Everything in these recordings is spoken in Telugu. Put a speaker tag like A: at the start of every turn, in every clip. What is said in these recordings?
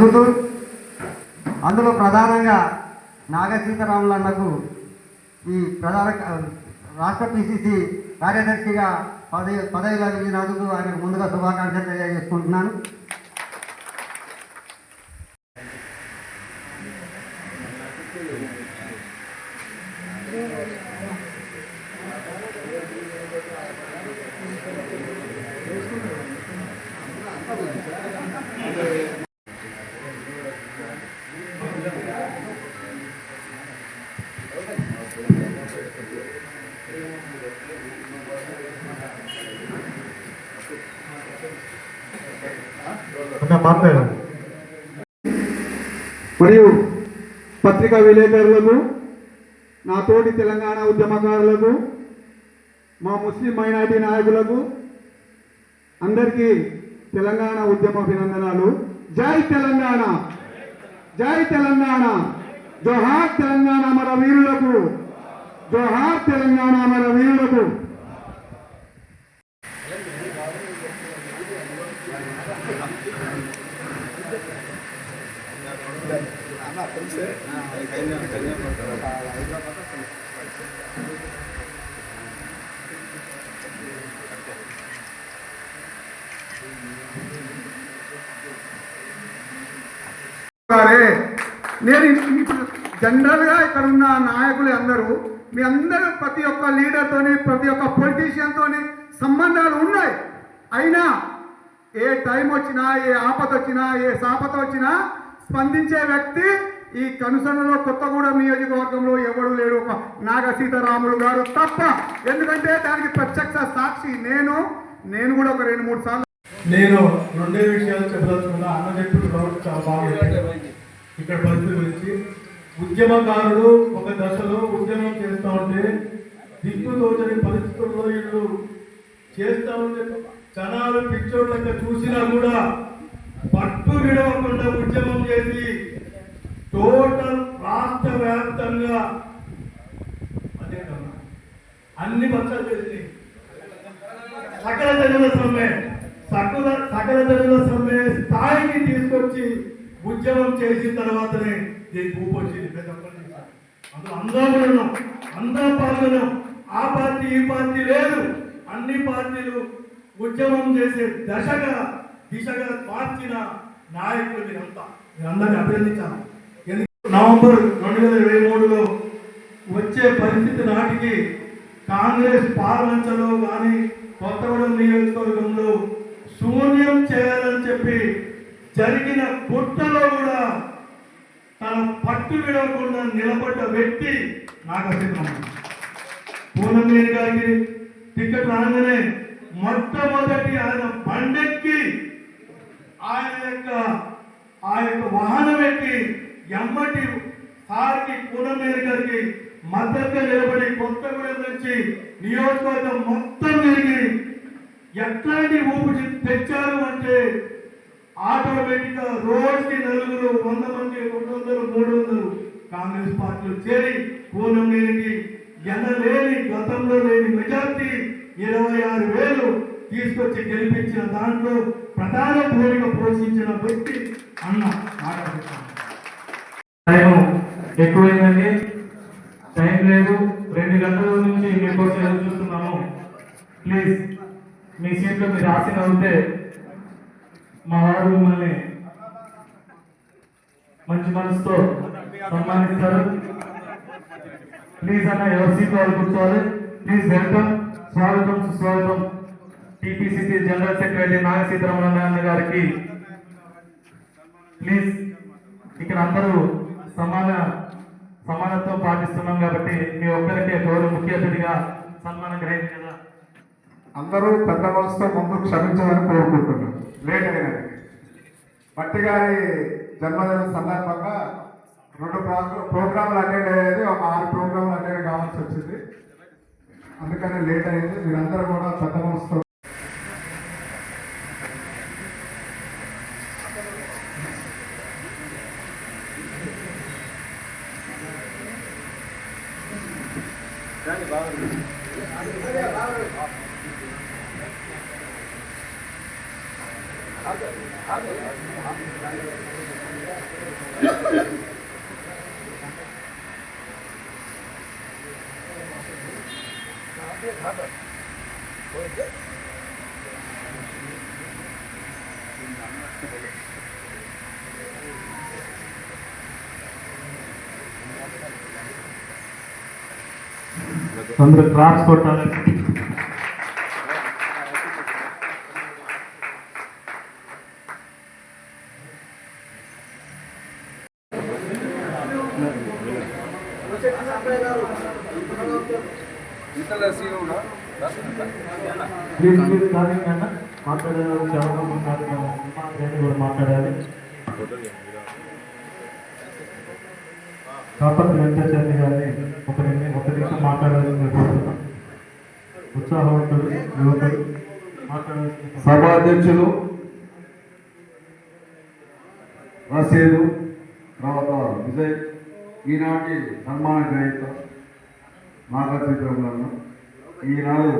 A: జరుగుతూ అందులో ప్రధానంగా నాగ సీతారాములు అన్నకు ఈ ప్రధాన రాష్ట్ర పిసిసి కార్యదర్శిగా పదవి పదవి లభించినందుకు ఆయనకు ముందుగా శుభాకాంక్షలు తెలియజేసుకుంటున్నాను.
B: మాట్లాడారు.
C: మరియు పత్రికా విలేకరులకు నా తోటి తెలంగాణ ఉద్యమకారులకు మా ముస్లిం మైనార్టీ నాయకులకు అందరికీ తెలంగాణ ఉద్యమ అభినందనాలు. జై తెలంగాణ! జై తెలంగాణ! జోహార్ తెలంగాణ మన వీరులకు జోహార్ తెలంగాణ మన వీరులకు నేను ఇప్పుడు జనరల్గా ఇక్కడ ఉన్న నాయకులు అందరూ మీ అందరూ ప్రతి ఒక్క లీడర్తోని ప్రతి ఒక్క పొలిటీషియన్తోని సంబంధాలు ఉన్నాయి. అయినా ఏ టైం వచ్చినా ఏ ఆపద వచ్చినా ఏ సాపత వచ్చినా స్పందించే వ్యక్తి ఈ కనుసనలో కొత్తగూడెం నియోజకవర్గంలో ఎవడు లేడు. ఒక నాగ సీతారాములు గారు తప్ప ఎందుకంటే దానికి ప్రత్యక్ష సాక్షి నేను. నేను కూడా ఒక రెండు మూడు సార్లు
B: నేను రెండే విషయాలు చెప్పదలుచుకున్నా. అన్న చెప్పిన చాలా బాగా ఇక్కడ పరిస్థితి గురించి. ఉద్యమకారుడు ఒక దశలో ఉద్యమం చేస్తా ఉంటే దిక్కు తోచని పరిస్థితుల్లో వీళ్ళు చేస్తా ఉంటే జనాలు పిచ్చోళ్ళ చూసినా కూడా పట్టు విడవకుండా ఉద్యమం చేసి టోటల్ రాష్ట్ర వ్యాప్తంగా అదే అన్ని పక్షాలు చేసి సకల జనుల సమ్మె సకల సకల జనుల సమ్మె స్థాయికి తీసుకొచ్చి ఉద్యమం చేసిన తర్వాతనే దీనికి ఊపు వచ్చింది. అందులో అందరూ ఉన్నాం. అందరం పాల్గొన్నాం. ఆ పార్టీ ఈ పార్టీ లేదు. అన్ని పార్టీలు ఉద్యమం చేసే దశగా దిశగా మార్చిన నాయకులు మీరంతా మీరందరినీ అభినందించాను నవంబర్ రెండు వేల ఇరవై మూడులో వచ్చే పరిస్థితి నాటికి కాంగ్రెస్ పార్లమెంట్లో కానీ కొత్తగూడెం నియోజకవర్గంలో శూన్యం చేయాలని చెప్పి జరిగిన కుట్రలో కూడా తన పట్టు విడవకుండా నిలబడ్డ వ్యక్తి నాగసింహం పూర్ణమేని గారికి టికెట్ రాగానే మొట్టమొదటి ఆయన బండెక్కి ఆయన యొక్క ఆ యొక్క వాహనం ఎక్కి ఎమ్మటి సార్కి పూర్ణమేని గారికి మద్దతుగా నిలబడి కొత్తగూడెం నుంచి నియోజకవర్గం మొత్తం తిరిగి ఎట్లాంటి ఊపు తెచ్చారు అంటే ఆటోమేటిక్గా రోజుకి నలుగురు వంద మంది రెండు వందలు మూడు వందలు కాంగ్రెస్ పార్టీలు చేరి పూర్ణమేనికి ఎనలేని గతంలో లేని మెజార్టీ ఇరవై ఆరు వేలు తీసుకొచ్చి గెలిపించిన దాంట్లో ప్రధాన భూమిక పోషించిన వ్యక్తి అన్న
D: టైం ఎక్కువైందండి. టైం లేదు. రెండు గంటల నుంచి మీకోసం ఎదురు చూస్తున్నాము. ప్లీజ్ మీ సీట్లో మీరు రాసిన ఉంటే మా వారు మిమ్మల్ని మంచి మనసుతో సన్మానిస్తారు. ప్లీజ్ అన్న ఎవరి సీట్ వాళ్ళు కూర్చోవాలి? Please welcome. స్వాగతం సుస్వాగతం. TPCC general secretary Naga Seetharaman గారికి. ప్లీజ్ ఇక్కడ అందరూ సమాన సమానత్వం పాటిస్తున్నాం కాబట్టి మీ ఒక్కరికే గౌరవ ముఖ్య అతిథిగా సన్మానం గ్రహించి కదా
C: అందరూ పెద్ద మనసుతో ముందు క్షమించాలని కోరుకుంటున్నాను లేట్ అయినది. మట్టి గారి జన్మదిన సందర్భంగా రెండు ప్రోగ్రాంలు అటెండ్ అయ్యేది ఒక ఆరు ప్రోగ్రాంలు అటెండ్ కావాల్సి వచ్చింది. అందుకని లేట్ అయింది. మీరందరూ కూడా పెద్ద మనసుతో
D: ಅಂದ್ರೆ ಟ್ರಾನ್ಸ್ಪೋರ್ಟ್ ప్లీజ్ ప్లీజ్ కానీ అన్న మాట్లాడారు చాలా మంది ఉన్నారు. నేను కూడా మాట్లాడాలి. కాకపోతే వెంకటాచార్య గారిని ఒక ఒక నిమిషం మాట్లాడాలని నేను ఉత్సాహవంతుడు యువకుడు
E: సభాధ్యక్షులు రసీదు తర్వాత విజయ్ ఈనాటి సన్మాన గ్రహీత నాగచంద్రములను ఈనాడు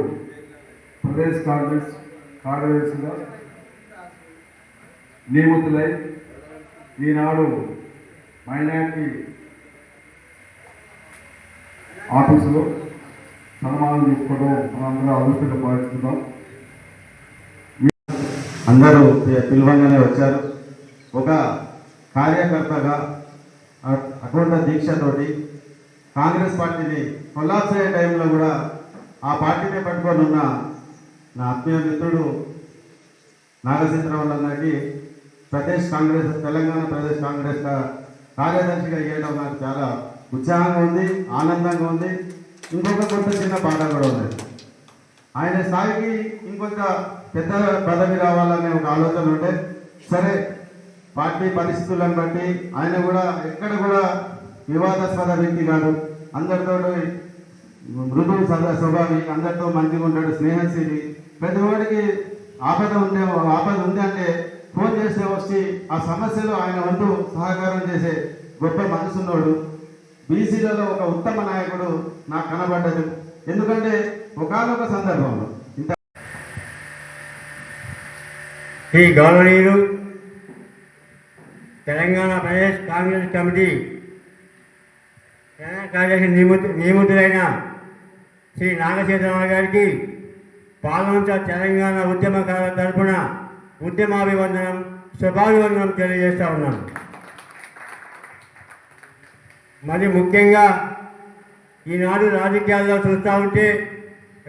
E: ప్రదేశ్ కాంగ్రెస్ కార్యదర్శిగా నియమితులై ఈనాడు మైనార్టీ ఆఫీసులో సన్మానం తీసుకోవడం మనందరూ అదృష్టంగా భావిస్తున్నాం
F: అందరూ పి- పిలవంగానే వచ్చారు. ఒక కార్యకర్తగా అ- అఖండ దీక్షతోటి కాంగ్రెస్ పార్టీని కొల్లాప్స్ అయ్యే టైంలో కూడా ఆ పార్టీని పట్టుకొని ఉన్న నా ఆత్మీయ మిత్రుడు నాగచంద్రరావు గారికి ప్రదేశ్ కాంగ్రెస్ తెలంగాణ ప్రదేశ్ కాంగ్రెస్ కార్యదర్శిగా వేయడం నాకు చాలా ఉత్సాహంగా ఉంది ఆనందంగా ఉంది. ఇంకొక కొంత చిన్న పాట కూడా ఉంది. ఆయన స్థాయికి ఇంకొక పెద్ద పదవి రావాలనే ఒక ఆలోచన ఉంటే సరే పార్టీ పరిస్థితులను బట్టి ఆయన కూడా ఎక్కడ కూడా వివాదాస్పద వ్యక్తి కాదు. అందరితో మృదు సదా స్వభావి అందరితో మంచిగా ఉంటాడు స్నేహశీలి పెద్దవాడికి ఆపద ఉండే ఆపద ఉంది అంటే ఫోన్ చేస్తే వచ్చి ఆ సమస్యలో ఆయన వంతు సహకారం చేసే గొప్ప మనసున్నోడు. బీసీలలో ఒక ఉత్తమ నాయకుడు నాకు కనబడ్డదు ఎందుకంటే ఒకనొక సందర్భంలో ఇంత
A: ఈ గౌరవనీయులు తెలంగాణ ప్రదేశ్ కాంగ్రెస్ కమిటీ ప్రధాన కార్యదర్శి నియమితు నియమితులైన శ్రీ నాగచంద్రరావు గారికి పాల్వంచ తెలంగాణ ఉద్యమకారుల తరఫున ఉద్యమాభివందనం శుభాభివందనం తెలియజేస్తా ఉన్నాం మరి ముఖ్యంగా ఈనాడు రాజకీయాల్లో చూస్తూ ఉంటే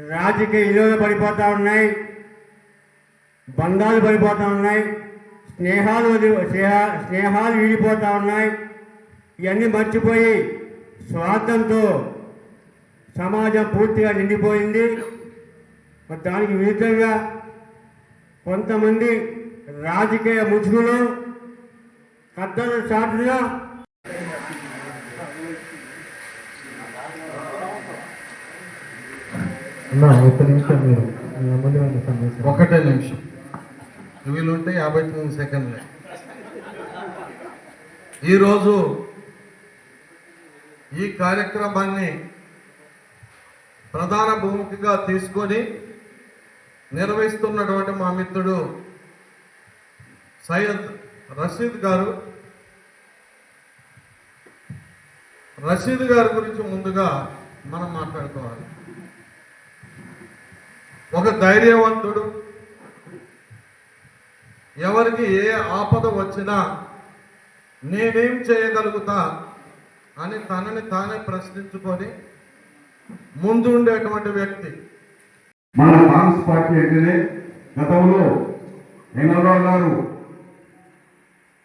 A: రాజకీయ విలువలు పడిపోతూ ఉన్నాయి బంధాలు పడిపోతూ ఉన్నాయి స్నేహాలు వదిలి స్నేహ- స్నేహాలు విడిపోతూ ఉన్నాయి ఇవన్నీ మర్చిపోయి స్వార్థంతో సమాజం పూర్తిగా నిండిపోయింది. మరి దానికి విరుద్ధంగా కొంతమంది రాజకీయ ముసుగులు కద్దరు చాటుగా
G: ఒకటే నిమిషం వీలుంటే యాభై తొమ్మిది సెకండ్లే. ఈరోజు ఈ కార్యక్రమాన్ని ప్రధాన భూమికగా తీసుకొని నిర్వహిస్తున్నటువంటి మా మిత్రుడు సయ్యద్ రషీద్ గారు. రషీద్ గారి గురించి ముందుగా మనం మాట్లాడుకోవాలి. ఒక ధైర్యవంతుడు. ఎవరికి ఏ ఆపద వచ్చినా నేనేం చేయగలుగుతా అని తనని తానే ప్రశ్నించుకొని ముందు ఉండేటువంటి వ్యక్తి.
E: మన కాంగ్రెస్ పార్టీ అంటేనే గతంలో వెంగళరావు గారు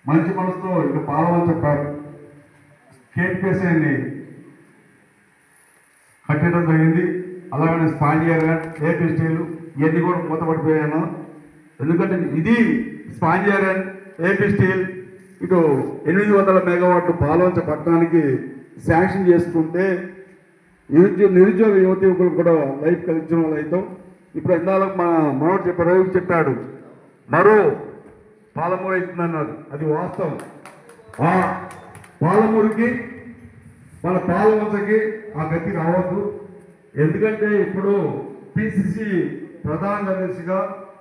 E: మంచి మనసుతో ఇక పాలవంచ కేపీఎస్ఐని కట్టడం జరిగింది. అలాగనే స్పాంజియర్ ఏపీ స్టీల్ ఇవన్నీ కూడా మూతపడిపోయాను ఎందుకంటే ఇది స్పాండియర్ ఏపీ స్టీల్ ఇటు ఎనిమిది వందల మెగావాట్లు పాలవంచ పట్టణానికి శాంక్షన్ చేసుకుంటే నిరుద్యోగ నిరుద్యోగ యువత యువకులకు కూడా లైఫ్ కలిగించిన వాళ్ళు అవుతాం ఇప్పుడు ఇందాక మా మనోడు చెప్పారు రవి చెప్పాడు మరో పాలమూరు అవుతుందన్నారు. అది వాస్తవం. ఆ పాలమూరుకి మన పాలవంచకి ఆ గతి రావద్దు. ఎందుకంటే ఇప్పుడు పిసిసి ప్రధాన కార్యదర్శిగా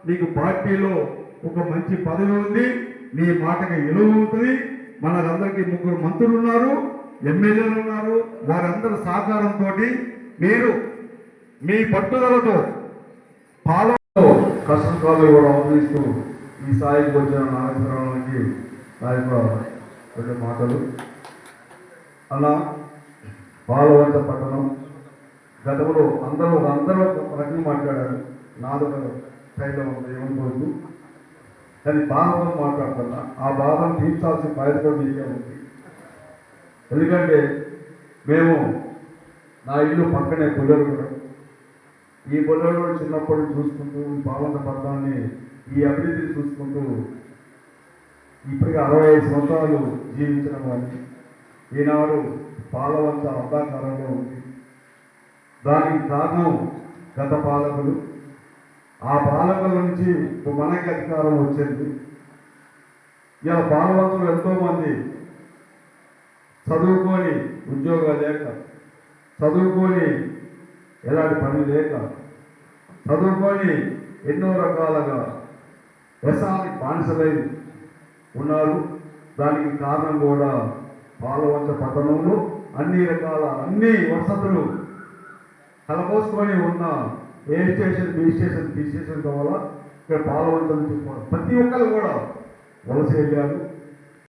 E: నీకు పార్టీలో ఒక మంచి పదవి ఉంది నీ మాటకి విలువ ఉంటుంది మనకందరికీ ముగ్గురు మంత్రులు ఉన్నారు ఎమ్మెల్యేలు ఉన్నారు. వారందరి సహకారంతో మీరు మీ పట్టుదలతో పాలలో కష్టకాలు కూడా అవతరిస్తూ ఈ స్థాయికి వచ్చిన నాగేశ్వరరావుకి నా యొక్క మాటలు. అలా పాలవంత పట్టణం గతంలో అందరూ అందరూ ఒక రకంగా మాట్లాడారు. నాదొక శైలిలో ఉంది ఏమనుకోవద్దు. కానీ బాధతో మాట్లాడుతున్నా. ఆ బాధను తీర్చాల్సిన బాధ్యత మీకే ఉంది. ఎందుకంటే మేము నా ఇల్లు పక్కనే పుల్లరుగుడు ఈ పుల్లరుగుడు చిన్నప్పుడు చూసుకుంటూ ఈ పావంత పథకాన్ని ఈ అభివృద్ధిని చూసుకుంటూ ఇప్పటికి అరవై ఐదు సంవత్సరాలు జీవించడం వాడిని ఈనాడు పాలవంత అంధాకారంలో ఉంది. దానికి కారణం గత పాలకులు. ఆ పాలకుల నుంచి మనకి అధికారం వచ్చింది. ఇలా పాలవంతులు ఎంతో మంది చదువుకొని ఉద్యోగాలు లేక చదువుకొని ఎలాంటి పని లేక చదువుకొని ఎన్నో రకాలుగా వ్యవసాయానికి బానిసలై ఉన్నారు. దానికి కారణం కూడా పాలవంచ పట్టణంలో అన్ని రకాల అన్ని వసతులు కలపోసుకొని ఉన్న A station B station B station కావాలా ఇక్కడ పాలవంచ నుంచి ప్రతి ఒక్కరు కూడా వలస వెళ్ళారు.